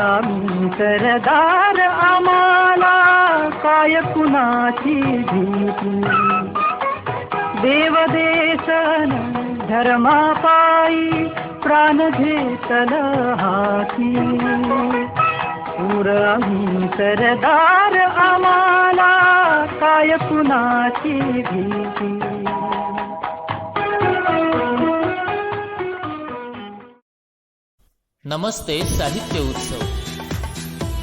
आम्ही सरदार आम्हाला काय कुणाची भीती? देवदेशन धर्मापायी प्राण घेतल हाती. पुर सरदार आम्हाला काय कुणाची भीती? नमस्ते साहित्य उत्सव.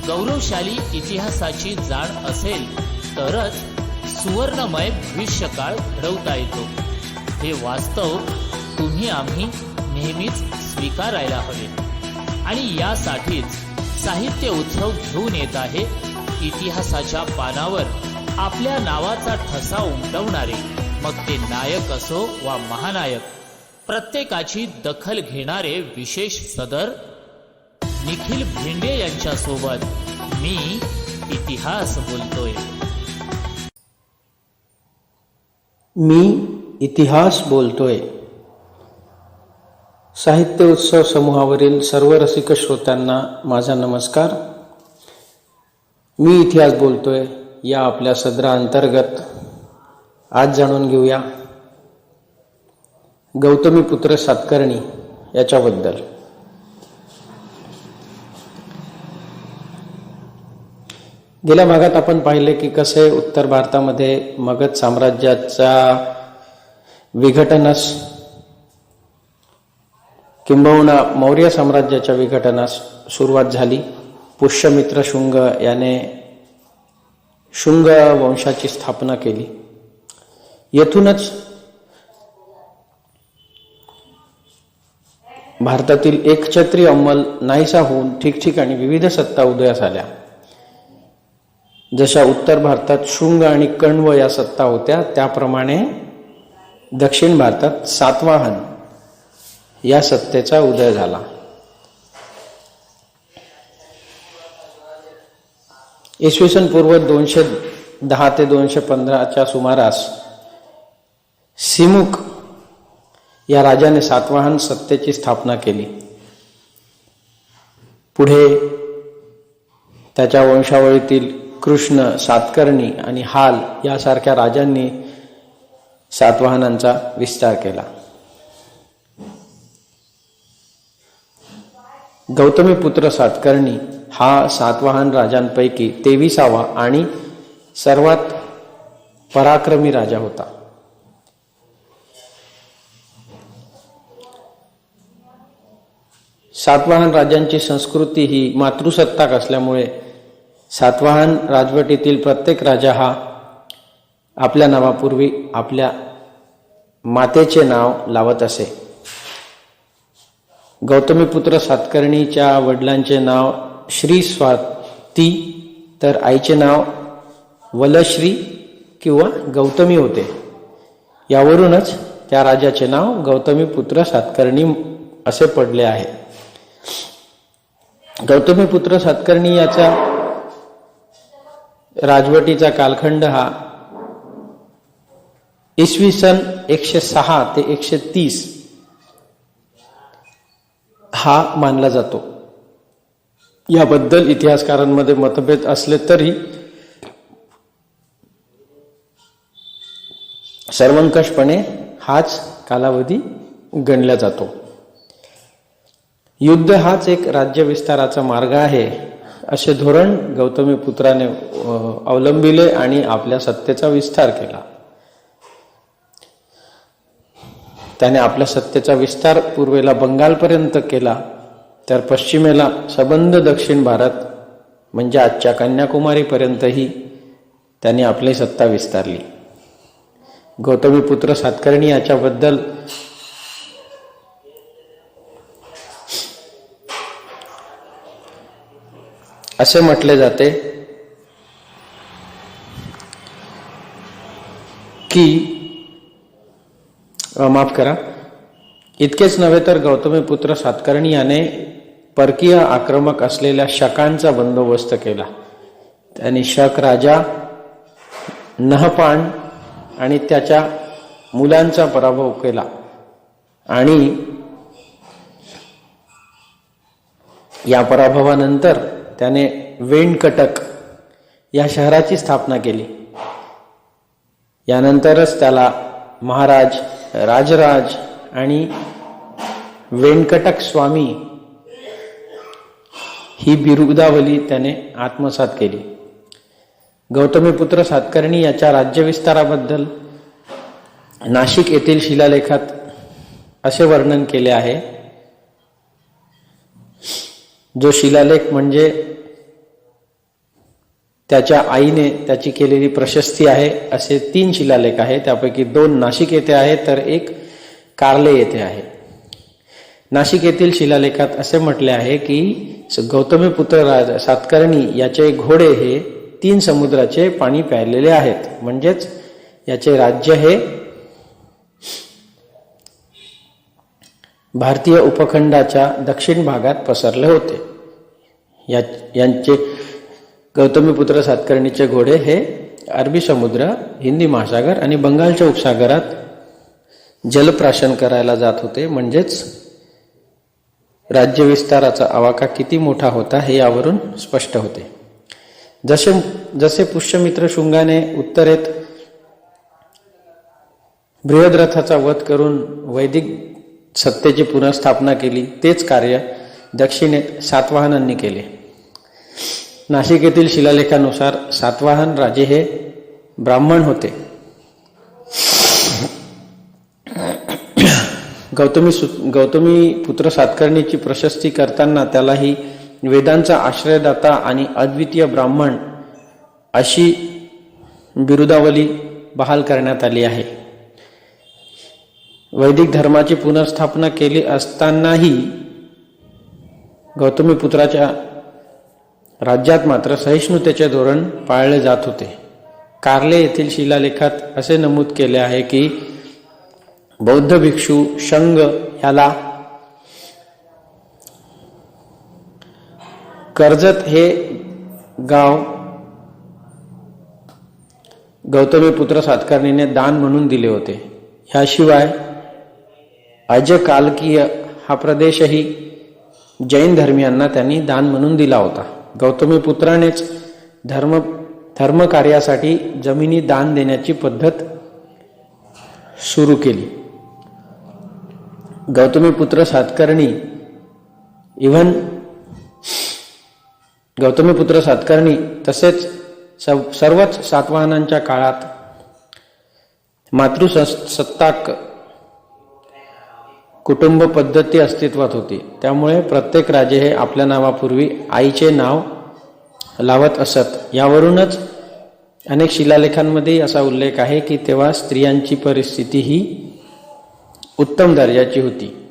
गौरवशाली इतिहासाची जाण असेल तरच सुवर्णमय भविष्यकाळ घडवता येतो. हे वास्तव तुम्ही आम्ही नेहमीच स्वीकारायला हवे. आणि यासाठीच साहित्य उत्सव घेऊन येत आहे इतिहासाच्या पानावर आपल्या नावाचा ठसा उमटवणारे मग ते नायक असो वा महानायक प्रत्येकाची दखल घेणारे विशेष सदर निखिल भेंडे यांच्या सोबत मी इतिहास बोलतोय. मी इतिहास बोलतोय. साहित्य उत्सव समूहावरील सर्व रसिक श्रोत्यांना माझा नमस्कार. मी इतिहास बोलतोय या आपल्या सदराअंतर्गत आज जाणून घेऊया. गौतमी पुत्र सातकर्णी याच्याबद्दल. गेल्या भागात आपण पाहिले की कसे उत्तर भारतामध्ये मगध साम्राज्याचा विघटनास किंबहुना मौर्य साम्राज्याच्या विघटनास सुरुवात झाली. पुष्यमित्र शुंग याने शुंग वंशाची स्थापना केली. येथूनच भारतातील एकछत्री अंमल नाहीसा होऊन ठिकठिकाणी विविध सत्ता उदयास आल्या. जशा उत्तर भारतात शुंग आणि कण्व या सत्ता होत्या त्याप्रमाणे दक्षिण भारतात सातवाहन या सत्तेचा उदय झाला. इसवी सन पूर्व दोनशे दहा ते दोनशे पंधराच्या सुमारास सिमुक या राजाने सातवाहन सत्तेची स्थापना केली. पुढे त्याच्या वंशावळीतील कृष्ण सातकर्णी आणि हाल यासारख्या राजांनी सातवाहनांचा विस्तार केला. गौतमीपुत्र सातकर्णी हा सातवाहन राजांपैकी तेविसावा आणि सर्वात पराक्रमी राजा होता. सातवाहन राजांची संस्कृती ही मातृसत्ताक असल्यामुळे सातवाहन राजवटीतील प्रत्येक राजा हा आपल्या नावापूर्वी आपल्या मातेचे नाव लावत असे. गौतमीपुत्र सातकर्णीच्या वडिलांचे नाव श्री स्वाती तर आईचे नाव वलश्री किंवा गौतमी होते. यावरूनच त्या राजाचे नाव गौतमीपुत्र सातकर्णी असे पडले आहे. गौतमीपुत्र सातकर्णी याचा राजवटीचा कालखंड हा इसवी सन एकशे सहा ते एकशे तीस हा मानला जातो. याबद्दल इतिहासकारांमध्ये मतभेद असले तरी सर्वंकषपणे हाच कालावधी गणला जातो. युद्ध हाच एक राज्य विस्ताराचा मार्ग आहे असे धोरण गौतमी पुत्राने अवलंबिले आणि आपल्या सत्तेचा विस्तार केला. त्याने आपल्या सत्तेचा विस्तार पूर्वेला बंगालपर्यंत केला तर पश्चिमेला सबंध दक्षिण भारत म्हणजे आजच्या कन्याकुमारीपर्यंतही त्यांनी आपली सत्ता विस्तारली. गौतमी पुत्र सातकर्णी याच्याबद्दल असे म्हटले जाते की माफ करा. इतकेच नव्हे तर गौतमी पुत्र सातकर्णी याने परकीय आक्रमक असलेल्या शकांचा बंदोबस्त केला. त्यांनी शक राजा नहपाण आणि त्याच्या मुलांचा पराभव केला. आणि या पराभवानंतर त्याने वेणकटक या शहराची स्थापना केली. यानंतरच त्याला महाराज राजराज आणि वेंकटक स्वामी ही बिरुदावली त्याने आत्मसात केली. गौतमीपुत्र सातकर्णी याच्या राज्यविस्ताराबद्दल नाशिक येथील शिलालेखात असे वर्णन केले आहे. जो शिलालेख म्हणजे त्याच्या आईने त्याची केलेली प्रशस्ती आहे असे तीन शिलालेख आहे त्यापैकी दोन नाशिक येथे आहे तर एक कार्ले येथे आहे. नाशिक येथील शिलालेखात असे म्हटले आहे की गौतमीपुत्र राज सातकर्णी याचे घोडे हे तीन समुद्राचे पाणी प्यायलेले आहेत. म्हणजेच याचे राज्य हे भारतीय उपखंडाच्या दक्षिण भागात पसरले होते. या यांचे गौतमीपुत्र सातकर्णीचे घोडे हे अरबी समुद्र हिंदी महासागर आणि बंगालच्या उपसागरात जलप्राशन करायला जात होते. म्हणजेच राज्यविस्ताराचा आवाका किती मोठा होता हे यावरून स्पष्ट होते. जसे जसे पुष्यमित्र शृंगाने उत्तरेत बृहद्रथाचा वध करून वैदिक सत्तेची पुनर्स्थापना केली तेच कार्य दक्षिणेत सातवाहनांनी केले. नाशिक येथील शिलालेखानुसार सातवाहन राजे हे ब्राह्मण होते. गौतमी सु गौतमी पुत्र सातकर्णीची प्रशस्ती करताना त्यालाही वेदांचा आश्रयदाता आणि अद्वितीय ब्राह्मण अशी बिरुदावली बहाल करण्यात आली आहे. वैदिक धर्माची पुनर्स्थापना केली असतानाही गौतमीपुत्राच्या राज्यात मात्र सहिष्णुतेचे धोरण पाळले जात होते. कार्ले येथील शिलालेखात असे नमूद केले आहे की बौद्ध भिक्षू शंग याला कर्जत हे गाव गौतमीपुत्र सातकर्णीने दान म्हणून दिले होते. ह्याशिवाय अजकालकीय हा प्रदेशही जैन धर्मियांना त्यांनी दान म्हणून दिला होता. गौतमीपुत्रानेच धर्म धर्मकार्यासाठी जमिनी दान देण्याची पद्धत सुरू केली. गौतमीपुत्र सातकर्णी इव्हन गौतमीपुत्र सातकर्णी तसेच सर्वच सातवाहनांच्या काळात मातृसत्ताक कुटुंब पद्धती अस्तित्वात होती. त्यामुळे प्रत्येक राजे हे आपल्या नावापूर्वी आईचे नाव लावत असत. यावरूनच अनेक शिलालेखांमध्ये असा उल्लेख आहे की तेव्हा स्त्रियांची परिस्थिती ही उत्तम दर्जाची होती.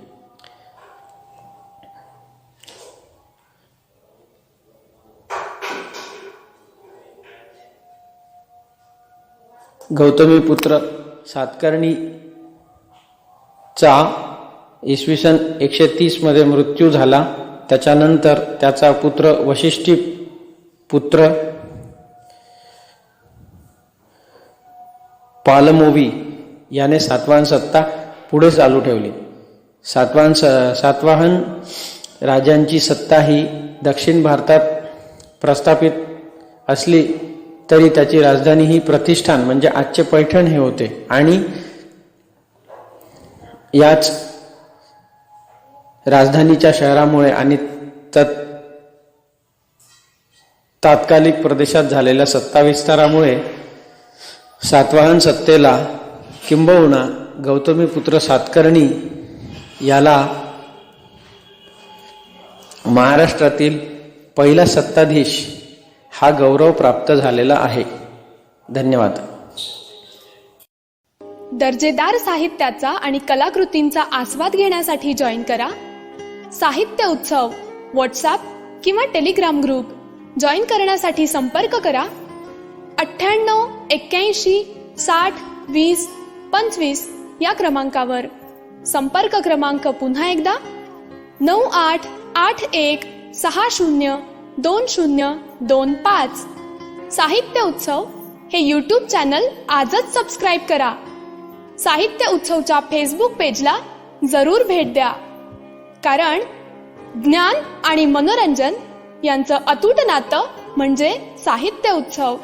गौतमी पुत्र सातकर्णीचा इसवी सन एकशे तीसमध्ये मृत्यू झाला. त्याच्यानंतर त्याचा पुत्र वशिष्ठी पुत्र पालमोवी याने सातवाहन सत्ता पुढे चालू ठेवली. सातवाहन स सातवाहन राजांची सत्ता ही दक्षिण भारतात प्रस्थापित असली तरी त्याची राजधानी ही प्रतिष्ठान म्हणजे आजचे पैठण हे होते. आणि याच राजधानीच्या शहरामुळे आणि तत् तात्कालिक प्रदेशात झालेल्या सत्ताविस्तारामुळे सातवाहन सत्तेला किंबहुना गौतमीपुत्र सातकर्णी याला महाराष्ट्रातील पहिला सत्ताधीश हा गौरव प्राप्त झालेला आहे. धन्यवाद. दर्जेदार साहित्याचा आणि कलाकृतींचा आस्वाद घेण्यासाठी जॉईन करा. साहित्य उत्सव व्हॉट्सअप किंवा टेलिग्राम ग्रुप जॉईन करण्यासाठी संपर्क करा. अठ्ठ्याण्णव एक्क्याऐंशी साठ वीस पंचवीस या क्रमांकावर. संपर्क क्रमांक पुन्हा एकदा. नऊ आठ आठ एक सहा शून्य दोन शून्य दोन पाच. साहित्य उत्सव हे यूट्यूब चॅनल आजच सबस्क्राईब करा. साहित्य उत्सवच्या फेसबुक पेजला जरूर भेट द्या. कारण ज्ञान आणि मनोरंजन यांचं अतूट नातं म्हणजे साहित्य उत्सव.